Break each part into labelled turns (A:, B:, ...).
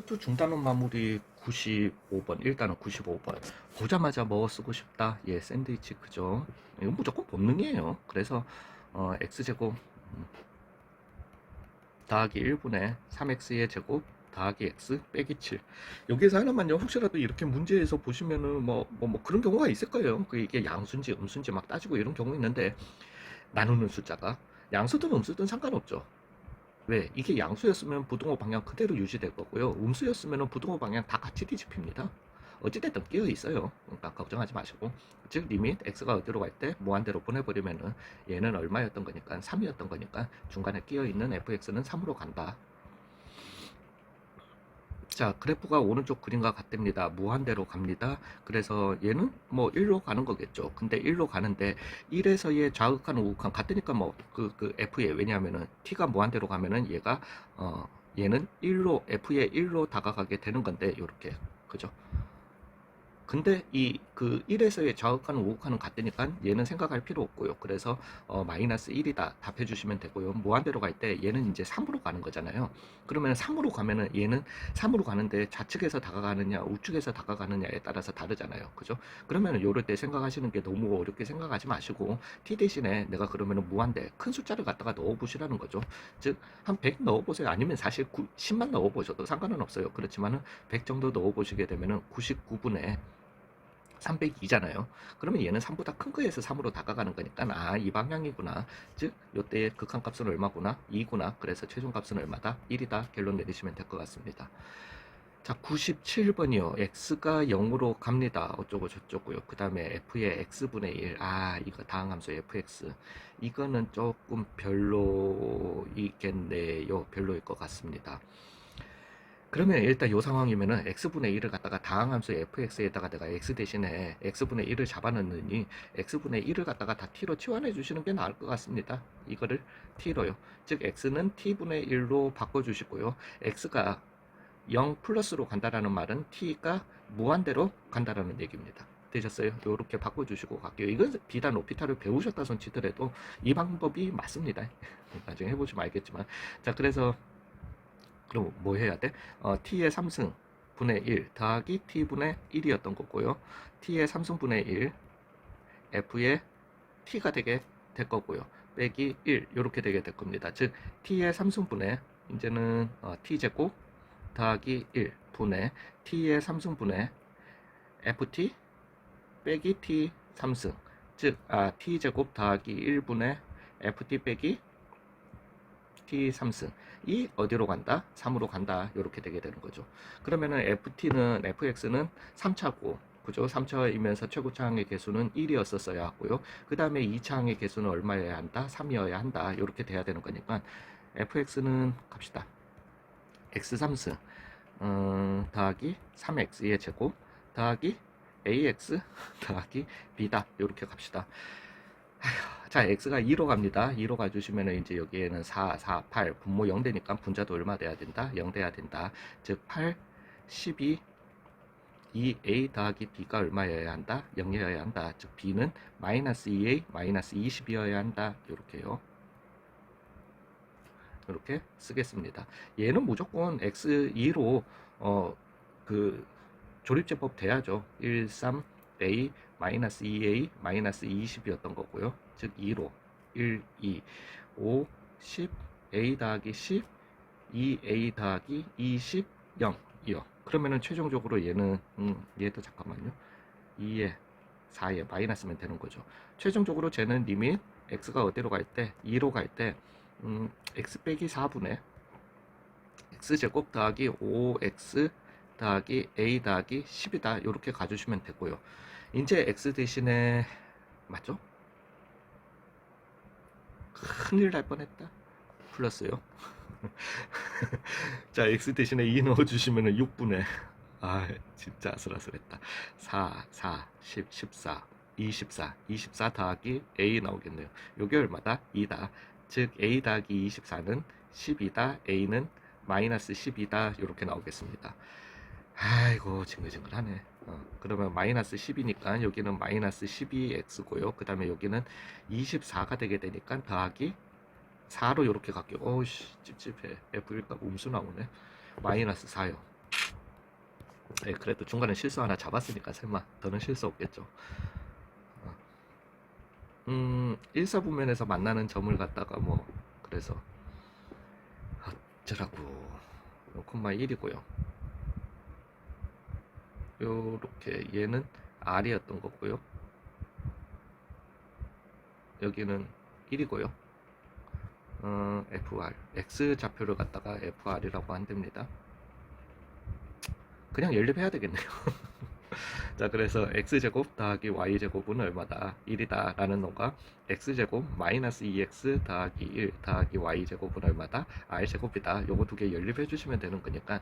A: 투투 중단원 마무리 95번 일단은 95번. 보자마자 뭐 쓰고 싶다? 예 샌드위치 그죠? 이건 무조건 본능이에요. 그래서 어, x제곱 음, 더하기 1분의 3x의 제곱 더하기 x 빼기 7 여기에서 하나만요. 혹시라도 이렇게 문제에서 보시면은 뭐 뭐 뭐 그런 경우가 있을 거예요. 그 이게 양수인지 음수인지 막 따지고 이런 경우 있는데 나누는 숫자가 양수든 음수든 상관없죠 왜? 이게 양수였으면 부등호 방향 그대로 유지될 거고요. 음수였으면 부등호 방향 다 같이 뒤집힙니다. 어찌됐든 끼어 있어요. 그러니까 걱정하지 마시고. 즉, 리밋 x가 어디로 갈 때 무한대로 보내버리면은 얘는 얼마였던 거니까 3이었던 거니까 중간에 끼어 있는 fx는 3으로 간다. 자, 그래프가 오른쪽 그림과 같답니다. 무한대로 갑니다. 그래서 얘는 뭐 1로 가는 거겠죠. 근데 1로 가는데 1에서의 좌극한 우극한 같으니까 뭐그 그 f에 왜냐하면은 t가 무한대로 가면은 얘가 어 얘는 1로 f에 1로 다가가게 되는 건데 요렇게 그죠? 근데 이 그 1에서의 좌극하는 우극하는 같으니까 얘는 생각할 필요 없고요. 그래서 어, 마이너스 1이다 답해 주시면 되고요. 무한대로 갈 때 얘는 이제 3으로 가는 거잖아요. 그러면 3으로 가면은 얘는 3으로 가는데 좌측에서 다가가느냐 우측에서 다가가느냐에 따라서 다르잖아요. 그죠? 그러면 요럴 때 생각하시는 게 너무 어렵게 생각하지 마시고 t 대신에 내가 그러면은 무한대 큰 숫자를 갖다가 넣어 보시라는 거죠. 즉 한 100 넣어 보세요. 아니면 사실 9, 10만 넣어 보셔도 상관은 없어요. 그렇지만은 100 정도 넣어 보시게 되면은 99분에 302잖아요. 그러면 얘는 3보다 큰 거에서 3으로 다가가는 거니까 아 이 방향이구나. 즉 요때의 극한값은 얼마구나? 2구나. 그래서 최종값은 얼마다? 1이다. 결론 내리시면 될 것 같습니다. 자 97번이요. x가 0으로 갑니다. 어쩌고 저쩌고요. 그 다음에 f의 x분의 1. 아 이거 다항함수 fx. 이거는 조금 별로이겠네요. 별로일 것 같습니다. 그러면 일단 이 상황이면은 x분의 1을 갖다가 다항함수 fx에다가 내가 x 대신에 x분의 1을 잡아넣느니 x분의 1을 갖다가 다 t로 치환해 주시는 게 나을 것 같습니다. 이거를 t로요. 즉 x는 t분의 1로 바꿔 주시고요. x가 0 플러스로 간다라는 말은 t가 무한대로 간다라는 얘기입니다. 되셨어요? 이렇게 바꿔주시고 갈게요. 이건 비단 오피타를 배우셨다 손 치더라도 이 방법이 맞습니다. 나중에 해보시면 알겠지만 자 그래서 그럼 뭐 해야 돼? 어, t의 3승 분의 1 더하기 t분의 1이었던 거고요. t의 3승분의 1 f의 t가 되게 될 거고요. 빼기 1 이렇게 되게 될 겁니다. 즉 t의 3승분의 이제는 어, t제곱 더하기 1 분의 t의 3승분의 ft 빼기 t 3승 즉 아, t제곱 더하기 1분의 ft 빼기 t 3승 이 어디로 간다? 3으로 간다. 이렇게 되게 되는 거죠. 그러면은 ft는 fx는 3차고 그죠? 3차이면서 최고 차항의 개수는 1이었었어야 하고요. 그 다음에 2차항의 개수는 얼마여야 한다? 3이어야 한다. 이렇게 돼야 되는 거니까 fx는 갑시다. x 3승 음, 더하기 3x의 제곱 더하기 ax 더하기 b다. 이렇게 갑시다. 자, x가 2로 갑니다. 2로 가주시면 이제 여기에는 4, 4, 8, 분모 0 되니까 분자도 얼마 돼야 된다? 0 돼야 된다. 즉, 8, 12, 2a 더하기 b가 얼마여야 한다? 0이어야 한다. 즉, b는 마이너스 2a, 마이너스 20이어야 한다. 이렇게요. 이렇게 쓰겠습니다. 얘는 무조건 x2로, 어, 그, 조립제법 돼야죠. 1, 3, a, 마이너스 2a, 마이너스 20이었던 거고요. 즉 2로 1, 2, 5, 10, a 더하기 10, 2a 더하기 20, 0, 2요. 그러면은 최종적으로 얘는 음, 얘도 잠깐만요. 2에 4에 마이너스면 되는 거죠. 최종적으로 쟤는 리밋 x가 어디로 갈 때 2로 갈때 음, x 빼기 4분의 x제곱 더하기 5x 더하기 a 더하기 10이다. 이렇게 가주시면 되고요. 이제 x 대신에 맞죠? 큰일 날 뻔했다. 플러스요. 자, x 대신에 2 넣어 주시면 6분의 아, 진짜 아슬아슬했다. 4, 4, 10, 14, 24, 24 더하기 a 나오겠네요. 요게 얼마다? 2다. 즉 a 더하기 24는 10이다. a는 마이너스 10이다. 이렇게 나오겠습니다. 아이고 징글징글하네. 어, 그러면 마이너스 10이니까 여기는 마이너스 12x고요. 그 다음에 여기는 24가 되게 되니까 더하기 4로 이렇게 갈게요. 어우씨 찝찝해. F1값 음수 나오네. 마이너스 4요. 예, 그래도 중간에 실수 하나 잡았으니까 설마 더는 실수 없겠죠. 어. 음, 일사분면에서 만나는 점을 갖다가 뭐 그래서 어쩌라고 콤마 1이고요. 요렇게 얘는 R이었던 거고요. 여기는 1이고요. 어, FR, X 좌표를 갖다가 FR이라고 한답니다. 그냥 연립해야 되겠네요. 자, 그래서 x제곱 더하기 y제곱은 얼마다? 1이다 라는 놈과 x제곱 마이너스 2x 더하기 1 더하기 y제곱은 얼마다? r제곱이다. 요거 두 개 연립해 주시면 되는 거니까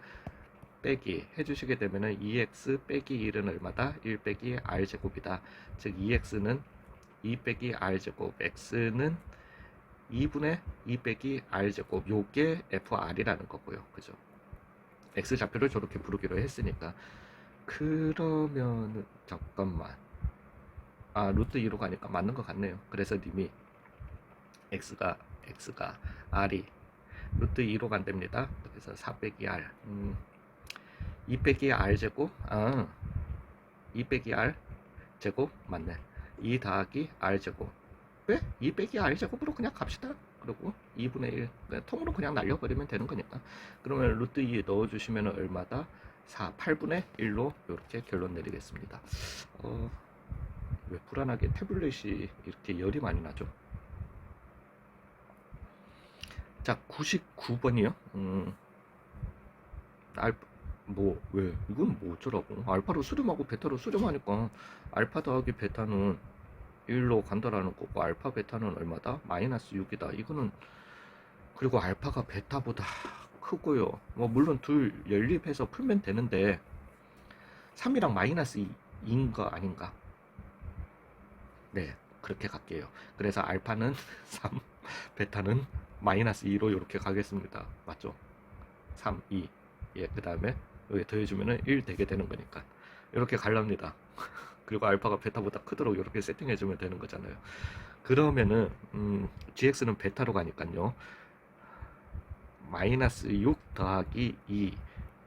A: 빼기 해주시게 되면은 2x 빼기 1은 얼마다? 1 빼기 r제곱이다. 즉 2x는 2 빼기 r제곱, x는 2분의 2 빼기 r제곱 요게 fr이라는 거고요. 그죠? x 좌표를 저렇게 부르기로 했으니까 그러면은 잠깐만 아 루트 2로 가니까 맞는 것 같네요 그래서 님이 x가 x가 r이 루트 2로 간답니다 그래서 4 빼기 r 음, 2 빼기 r 제곱 아 2 빼기 r 제곱 맞네 2 더하기 r 제곱 왜? 2 빼기 r 제곱으로 그냥 갑시다 그리고 2분의 1 그냥 통으로 그냥 날려버리면 되는 거니까 그러면 루트 2 넣어주시면 얼마다? 4, 8분의 1로 이렇게 결론 내리겠습니다. 어, 왜 불안하게 태블릿이 이렇게 열이 많이 나죠? 자, 99번이요. 음, 알, 뭐, 왜? 이건 뭐 어쩌라고. 알파로 수렴하고 베타로 수렴하니까 알파 더하기 베타는 1로 간다라는 거고 알파 베타는 얼마다? 마이너스 6이다. 이거는 그리고 알파가 베타보다 크고요. 뭐 물론 둘 연립해서 풀면 되는데 3이랑 마이너스 2인 거 아닌가? 네, 그렇게 갈게요. 그래서 알파는 3, 베타는 마이너스 2로 이렇게 가겠습니다. 맞죠? 3, 2. 예, 그 다음에 여기 더해주면은 1 되게 되는 거니까. 이렇게 갈랍니다. 그리고 알파가 베타보다 크도록 이렇게 세팅해주면 되는 거잖아요. 그러면은, 음, GX는 베타로 가니까요. 마이너스 6 더하기 2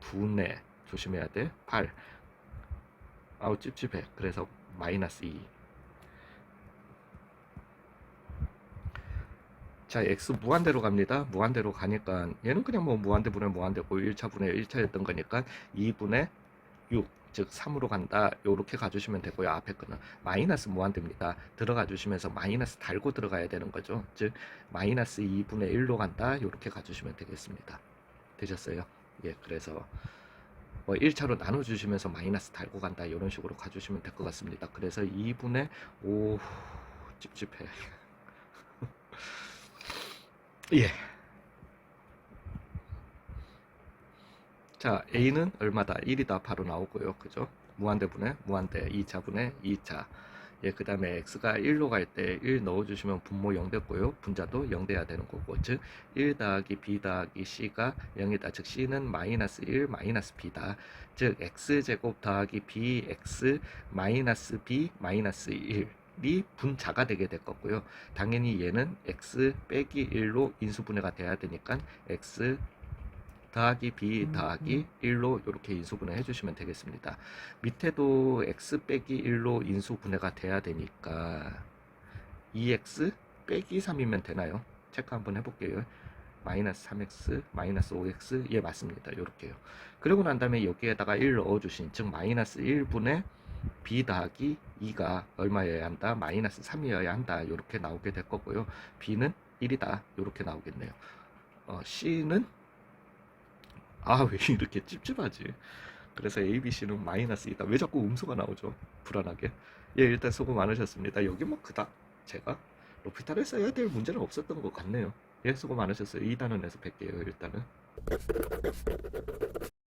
A: 분의 조심해야 돼 8 아우 찝찝해 그래서 마이너스 2 자, x 무한대로 갑니다. 무한대로 가니까 얘는 그냥 뭐 무한대분의 무한대고 1차분의 1차였던 거니까 2분의 6, 즉 3으로 간다. 요렇게 가주시면 되고요. 앞에 거는 마이너스 무한대입니다. 들어가 주시면서 마이너스 달고 들어가야 되는 거죠. 즉 마이너스 2분의 1로 간다. 요렇게 가주시면 되겠습니다. 되셨어요? 예, 그래서 뭐 1차로 나눠 주시면서 마이너스 달고 간다. 이런 식으로 가주시면 될 것 같습니다. 그래서 2분의 5 찝찝해. 예. 자, A는 얼마다? 1이다 바로 나오고요. 그죠? 무한대분의 무한대 2차분의 2차. 예, 그 다음에 x가 1로 갈 때 1 넣어주시면 분모 0 됐고요. 분자도 0 돼야 되는 거고, 즉, 1 더하기 b 더하기 c가 0이다. 즉, c는 마이너스 1 마이너스 b다. 즉, x제곱 더하기 bx 마이너스 b 마이너스 1. 이 분자가 되게 될 거고요. 당연히 얘는 x 빼기 1로 인수분해가 돼야 되니까 x 더하기 b 더하기 1로 이렇게 인수분해 해주시면 되겠습니다. 밑에도 x 빼기 1로 인수분해가 돼야 되니까 2x 빼기 3이면 되나요? 체크 한번 해볼게요. 마이너스 3x, 마이너스 5x, 예, 맞습니다. 요렇게요. 그리고 난 다음에 여기에다가 1 넣어주신, 즉, 마이너스 1분의 b 더하기 2가 얼마여야 한다? 마이너스 3이어야 한다. 요렇게 나오게 될 거고요. b는 1이다. 요렇게 나오겠네요. 어, c는 아, 왜 이렇게 찝찝하지? 그래서 ABC는 마이너스 이다. 왜 자꾸 음수가 나오죠? 불안하게. 예, 일단 수고 많으셨습니다. 여기 뭐 그닥 제가 로피타를 써야 될 문제는 없었던 것 같네요. 예, 수고 많으셨어요. 2단원에서 뵐게요, 일단은.